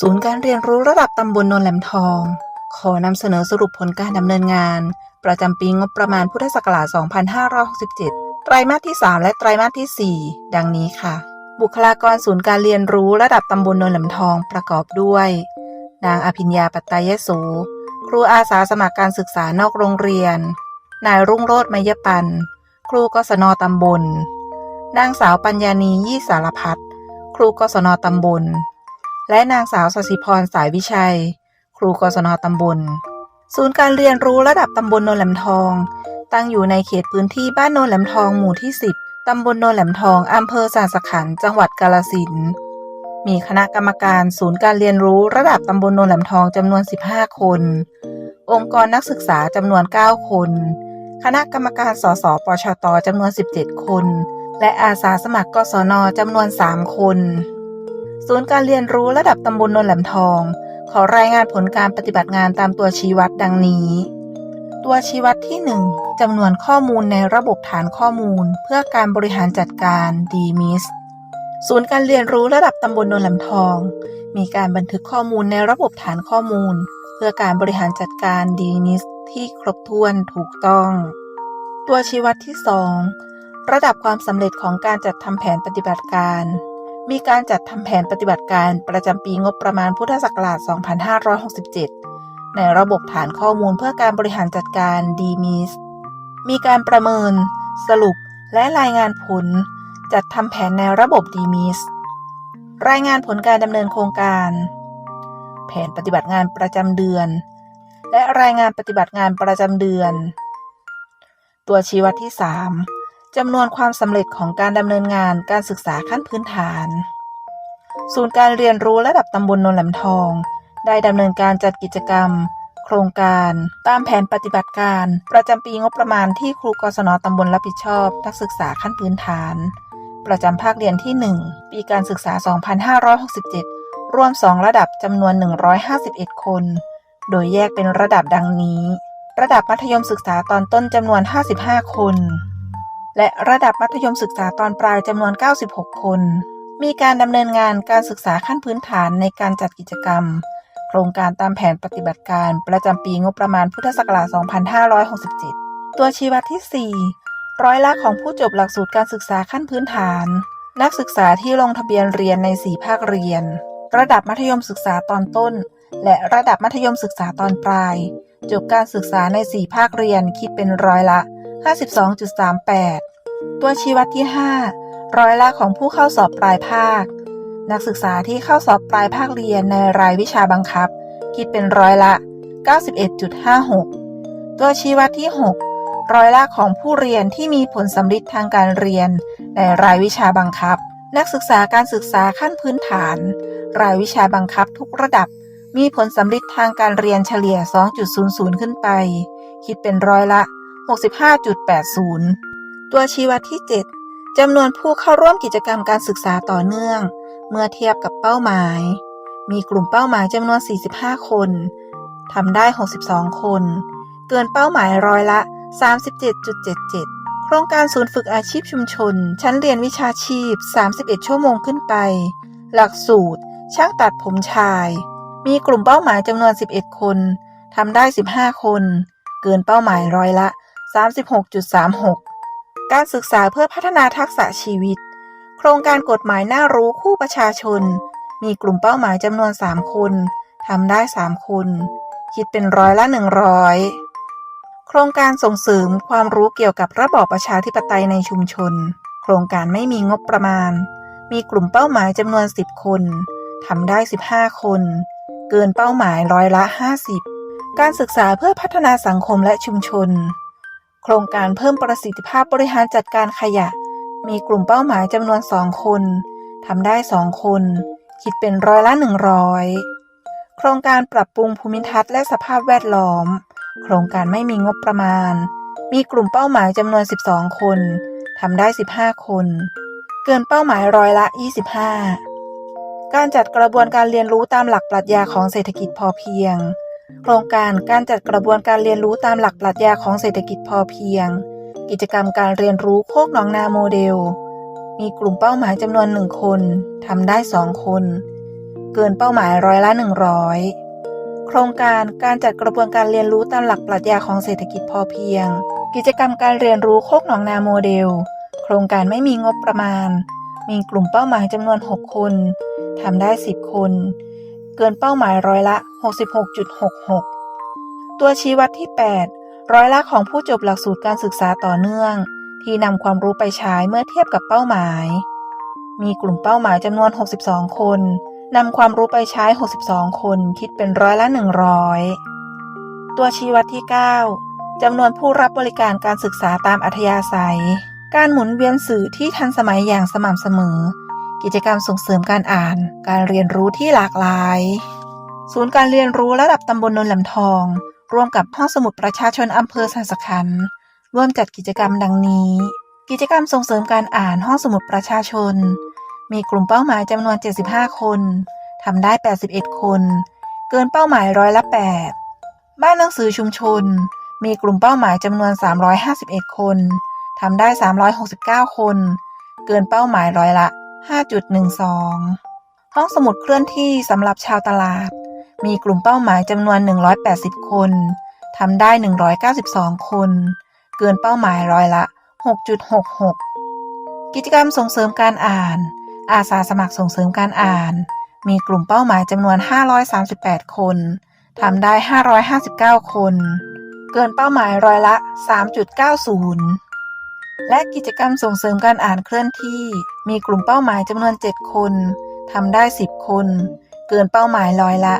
ศูนย์การเรียนรู้ระดับตำบลนนแหลมทอง ขอนำเสนอสรุปผลการดำเนินงาน ประจำปีงบประมาณพุทธศักราช 2567 ไตรมาสที่ 3 และไตรมาสที่ 4 ดังนี้ค่ะ บุคลากรศูนย์การเรียนรู้ระดับตำบลนนแหลมทองประกอบด้วย นางอภิญญาปัตตายโส ครูอาสาสมัครการศึกษานอกโรงเรียน นายรุ่งโรจน์มยปัน ครูกศนตำบล นางสาวปัญญานียี่สารพัฒครูกศนตำบล และนางสาวสศิพรสายวิชัย ครูกศนตำบล ศูนย์การเรียนรู้ระดับตำบลโนนแหลมทอง ตั้งอยู่ในเขตพื้นที่บ้านโนนแหลมทองหมู่ที่ 10 ตำบลโนนแหลมทองอำเภอสาสขันจังหวัดกาลสินมีคณะกรรมการศูนย์การเรียนรู้ระดับตำบลโนนแหลมทองจำนวน 15 คน องค์กรนักศึกษาจำนวน 9 คน คณะกรรมการสสปชตจำนวน 17 คน และอาสาสมัครกศนจำนวน 3 คน ศูนย์การเรียนรู้ระดับตำบลนนแหลมทอง ขอรายงานผลการปฏิบัติงานตามตัวชี้วัดดังนี้ ตัวชี้วัดที่ 1จำนวนข้อมูลในระบบฐานข้อมูล เพื่อการบริหารจัดการ DMIS ศูนย์การเรียนรู้ระดับตำบลนนแหลมทอง มีการบันทึกข้อมูลในระบบฐานข้อมูล เพื่อการบริหารจัดการ DMIS ที่ครบถ้วนถูกต้อง ตัวชี้วัดที่ 2 ระดับความสำเร็จของการจัดทำแผนปฏิบัติการ มีการจัดทำแผนปฏิบัติการประจำปีงบประมาณพุทธศักราช 2567 ในระบบฐานข้อมูลเพื่อการบริหารจัดการ DMIS มีการประเมิน สรุป และรายงานผล จัดทำแผนในระบบ DMIS รายงานผลการดำเนินโครงการ แผนปฏิบัติงานประจำเดือน และรายงานปฏิบัติงานประจำเดือน ตัวชี้วัดที่ 3 จำนวนความสำเร็จของการดำเนินงานการศึกษาขั้นพื้นฐาน ศูนย์การเรียนรู้ระดับตำบลนนแหลมทอง ได้ดำเนินการจัดกิจกรรม โครงการ ตามแผนปฏิบัติการ ประจำปีงบประมาณที่ครูกศนตำบลรับผิดชอบ นักศึกษาขั้นพื้นฐาน ประจำภาคเรียนที่ 1 ปีการศึกษา 2567รวม 2 ระดับจำนวน 151 คน โดยแยกเป็นระดับดังนี้ ระดับมัธยมศึกษาตอนต้นจำนวน 55 คน และระดับมัธยมศึกษาตอนปลายจำนวน 96 คน มีการดำเนินงานการศึกษาขั้นพื้นฐานในการจัดกิจกรรม โครงการตามแผนปฏิบัติการประจำปีงบประมาณพุทธศักราช 2567 ตัวชี้วัดที่ 4 ร้อยละของผู้จบหลักสูตรการศึกษาขั้นพื้นฐาน นักศึกษาที่ลงทะเบียนเรียนใน 4 ภาคเรียน ระดับมัธยมศึกษาตอนต้น และระดับมัธยมศึกษาตอนปลาย จบการศึกษาใน 4 ภาคเรียนคิดเป็นร้อยละ 52.38 ตัวชี้วัดที่ 5 ร้อยละของผู้เข้าสอบปลายภาค นักศึกษาที่เข้าสอบปลายภาคเรียนในรายวิชาบังคับ คิดเป็นร้อยละ 91.56 ตัวชี้วัดที่ 6 ร้อยละของผู้เรียนที่มีผลสำลิดทางการเรียนในรายวิชาบังคับ นักศึกษาการศึกษาขั้นพื้นฐาน รายวิชาบังคับทุกระดับมีผลสำลิดทางการเรียนเฉลี่ย 2.00 ขึ้นไป คิดเป็นร้อยละ 65.80 ตัวชี้วัดที่ 7จำนวนผู้เข้าร่วมกิจกรรมการศึกษาต่อเนื่อง เมื่อเทียบกับเป้าหมาย มีกลุ่มเป้าหมายจำนวน 45 คนทำได้ 62 คน เกินเป้าหมายร้อยละ 37.77 โครงการศูนย์ฝึกอาชีพชุมชน ชั้นเรียนวิชาชีพ 31 ชั่วโมงขึ้นไป หลักสูตร ช่างตัดผมชาย มีกลุ่มเป้าหมายจำนวน 11 คนทำได้ 15 คน เกินเป้าหมายร้อยละ 36.36 การศึกษาเพื่อพัฒนาทักษะชีวิต โครงการกฎหมายน่ารู้คู่ประชาชน มีกลุ่มเป้าหมายจำนวน 3 คนทำได้ 3 คน คิดเป็นร้อยละ 100 โครงการส่งเสริมความรู้เกี่ยวกับระบอบประชาธิปไตยในชุมชน โครงการไม่มีงบประมาณ มีกลุ่มเป้าหมายจำนวน 10 คนทำได้ 15 คน เกินเป้าหมายร้อยละ 50 การศึกษาเพื่อพัฒนาสังคมและชุมชน โครงการเพิ่มประสิทธิภาพบริหารจัดการขยะ มีกลุ่มเป้าหมายจำนวน 2 คนทำได้ 2 คน คิดเป็นร้อยละ 100 โครงการปรับปรุงภูมิทัศน์และสภาพแวดล้อม โครงการไม่มีงบประมาณ มีกลุ่มเป้าหมายจำนวน 12 คนทำได้ 15 คน เกินเป้าหมายร้อยละ 25 การจัดกระบวนการเรียนรู้ตามหลักปรัชญาของเศรษฐกิจพอเพียง โครงการการจัดกระบวนการเรียนรู้ตามหลักปรัชญาของเศรษฐกิจพอเพียง กิจกรรมการเรียนรู้โคกหนองนาโมเดล มีกลุ่มเป้าหมายจำนวนหนึ่งคนทำได้สองคน เกินเป้าหมายร้อยละ100โครงการการจัดกระบวนการเรียนรู้ตามหลักปรัชญาของเศรษฐกิจพอเพียง กิจกรรมการเรียนรู้โคกหนองนาโมเดล โครงการไม่มีงบประมาณ มีกลุ่มเป้าหมายจำนวน 6 คนทำได้ 10 คน เกินเป้าหมายร้อยละ 66.66 ตัวชี้วัดที่ 8 ร้อยละของผู้จบหลักสูตรการศึกษาต่อเนื่อง ที่นำความรู้ไปใช้เมื่อเทียบกับเป้าหมาย มีกลุ่มเป้าหมายจำนวน 62 คนนำความรู้ไปใช้ 62 คน คิดเป็นร้อยละ 100 ตัวชี้วัดที่ 9 จำนวนผู้รับบริการการศึกษาตามอัธยาศัย การหมุนเวียนสื่อที่ทันสมัยอย่างสม่ำเสมอ กิจกรรมส่งเสริมการอ่าน การเรียนรู้ที่หลากหลาย ศูนย์การเรียนรู้ระดับตำบลนนแหลมทอง ร่วมกับห้องสมุดประชาชนอำเภอสันสขันธ์ร่วมจัดกิจกรรมดังนี้ กิจกรรมส่งเสริมการอ่านห้องสมุดประชาชน มีกลุ่มเป้าหมายจำนวน 75 คนทำได้ 81 คน เกินเป้าหมายร้อยละ 8 บ้านหนังสือชุมชน มีกลุ่มเป้าหมายจำนวน 351 คนทำได้ 369 คน เกินเป้าหมายร้อยละ 5.12 ห้องสมุดเคลื่อนที่สำหรับชาวตลาด มีกลุ่มเป้าหมายจำนวน 180 คนทำได้ 192 คน เกินเป้าหมายร้อยละ 6.66 กิจกรรมส่งเสริมการอ่าน อาสาสมัครส่งเสริมการอ่าน มีกลุ่มเป้าหมายจำนวน 538 คนทำได้ 559 คน เกินเป้าหมายร้อยละ 3.90 และกิจกรรมส่งเสริมการอ่านเคลื่อนที่ มีกลุ่มเป้าหมายจำนวน 7 คนทำได้ 10 คน เกินเป้าหมายร้อยละ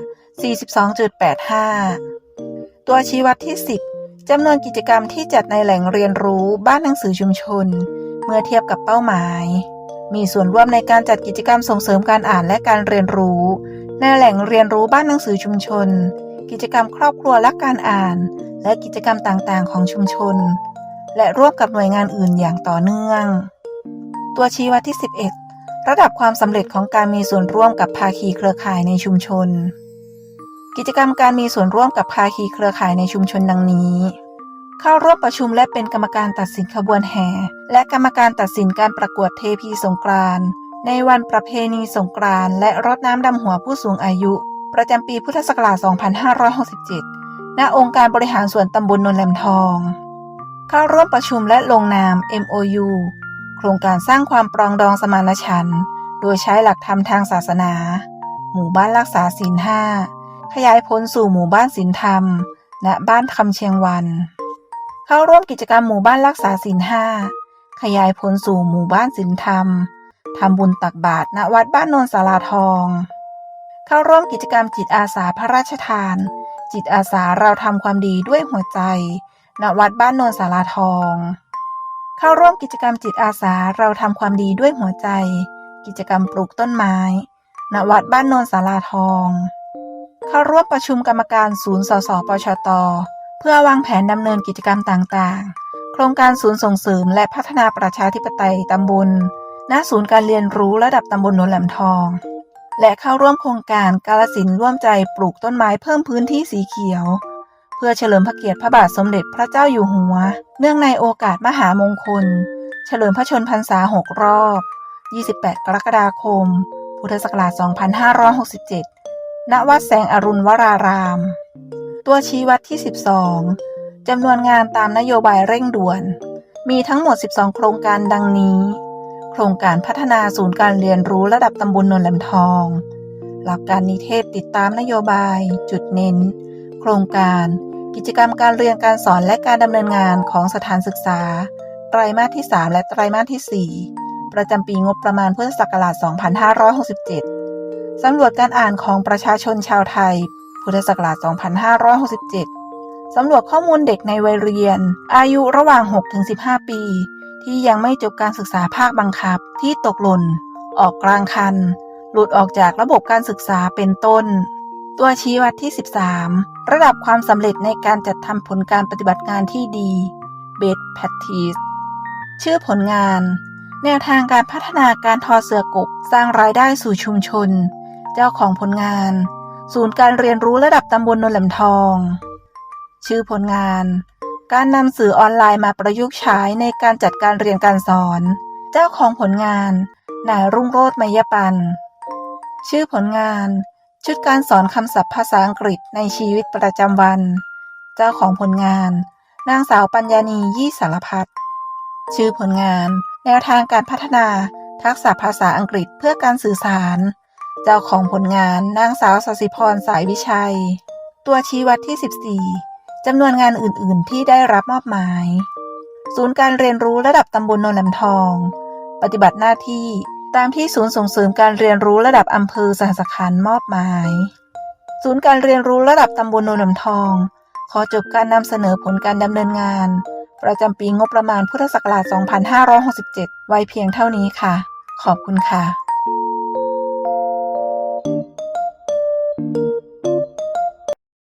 42.85 ตัวชี้วัดที่ 10จำนวนกิจกรรมที่จัดในแหล่งเรียนรู้บ้านหนังสือชุมชน เมื่อเทียบกับเป้าหมาย มีส่วนร่วมในการจัดกิจกรรมส่งเสริมการอ่านและการเรียนรู้ ในแหล่งเรียนรู้บ้านหนังสือชุมชน กิจกรรมครอบครัวและการอ่าน และกิจกรรมต่างๆ ของชุมชน และร่วมกับหน่วยงานอื่นอย่างต่อเนื่อง ตัวชี้วัดที่ 11 ระดับความสำเร็จของการมีส่วนร่วมกับภาคีเครือข่ายในชุมชน กิจกรรมการมีส่วนร่วมกับภาคีเครือข่ายในชุมชนดังนี้ เข้าร่วมประชุมและเป็นกรรมการตัดสินขบวนแห่ และกรรมการตัดสินการประกวดเทพีสงกรานต์ในวันประเพณีสงกรานต์และรดน้ำดำหัวผู้สูงอายุ ประจำปีพุทธศักราช 2567 ณ องค์การบริหารส่วนตำบลนนแหลมทอง เข้าร่วมประชุมและลงนาม MOU โครงการสร้างความปรองดองสมานฉันท์โดยใช้หลักธรรมทางศาสนา หมู่บ้านรักษาศีลห้าขยายผลสู่หมู่บ้านศีลธรรมณบ้านคำเชียงวัน เข้าร่วมกิจกรรมหมู่บ้านรักษาศีลห้าขยายผลสู่หมู่บ้านศีลธรรมทำบุญตักบาตรณวัดบ้านโนนสาราทอง เข้าร่วมกิจกรรมจิตอาสาพระราชทาน จิตอาสาเราทำความดีด้วยหัวใจ ณวัดบ้านโนนสาราทอง เข้าร่วมกิจกรรมจิตอาสาเราทำความดีด้วยหัวใจ กิจกรรมปลูกต้นไม้ ณวัดบ้านโนนสาราทอง เข้าร่วมประชุมกรรมการศูนย์สสปชต เพื่อวางแผนดำเนินกิจกรรมต่างๆ โครงการศูนย์ส่งเสริมและพัฒนาประชาธิปไตยตำบลณศูนย์การเรียนรู้ระดับตำบลโนนแหลมทอง และเข้าร่วมโครงการกาลสินร่วมใจปลูกต้นไม้เพิ่มพื้นที่สีเขียว พื่อเฉลิมพระเกียรติพระบาทสมเด็จพระเจ้าอยู่หัว เนื่องในโอกาสมหามงคล เฉลิมพระชนพรรษา 6 รอบ 28 กรกฎาคม พุทธศักราช 2567 ณ วัดแสงอรุณวราราม ตัวชี้วัดที่ 12 จำนวนงานตามนโยบายเร่งด่วน มีทั้งหมด 12 โครงการดังนี้ โครงการพัฒนาศูนย์การเรียนรู้ระดับตำบลนนแหลมทอง หลักการนิเทศติดตามนโยบาย จุดเน้น โครงการ กิจกรรมการเรียนการสอนและการดำเนินงานของสถานศึกษา ไตรมาสที่ 3 และไตรมาสที่ 4 ประจำปีงบประมาณพุทธศักราช 2567 สำรวจการอ่านของประชาชนชาวไทย พุทธศักราช 2567 สำรวจข้อมูลเด็กในวัยเรียน อายุระหว่าง 6-15 ปี ที่ยังไม่จบการศึกษาภาคบังคับ ที่ตกหล่น ออกกลางคัน หลุดออกจากระบบการศึกษาเป็นต้น ตัวชี้วัดที่ 13 ระดับความสำเร็จในการจัดทำผลการปฏิบัติงานที่ดี Best Practice ชื่อผลงาน แนวทางการพัฒนาการทอเสือกกสร้างรายได้สู่ชุมชน เจ้าของผลงาน ศูนย์การเรียนรู้ระดับตำบลนนแหลมทอง ชื่อผลงาน การนำสื่อออนไลน์มาประยุกต์ใช้ในการจัดการเรียนการสอน เจ้าของผลงาน นายรุ่งโรจน์มยปัน ชื่อผลงาน ชุดการสอนคำศัพท์ภาษาอังกฤษในชีวิตประจำวัน เจ้าของผลงาน นางสาวปัญญานียี่สารพัดชื่อผลงาน แนวทางการพัฒนา ทักษะภาษาอังกฤษเพื่อการสื่อสาร เจ้าของผลงานนางสาวสศิพรสายวิชัย ตัวชี้วัดที่ 14จำนวนงานอื่น ๆ ที่ได้รับมอบหมาย ศูนย์การเรียนรู้ระดับตำบลนนลำทอง ปฏิบัติหน้าที่ ตามที่ศูนย์ส่งเสริมการเรียนรู้ระดับอำเภอสหสคันมอบหมาย ศูนย์การเรียนรู้ระดับตำบลโนนลำทอง ขอจบการนำเสนอผลการดำเนินงาน ประจำปีงบประมาณพุทธศักราช 2567 ไว้เพียงเท่านี้ค่ะ ขอบคุณค่ะ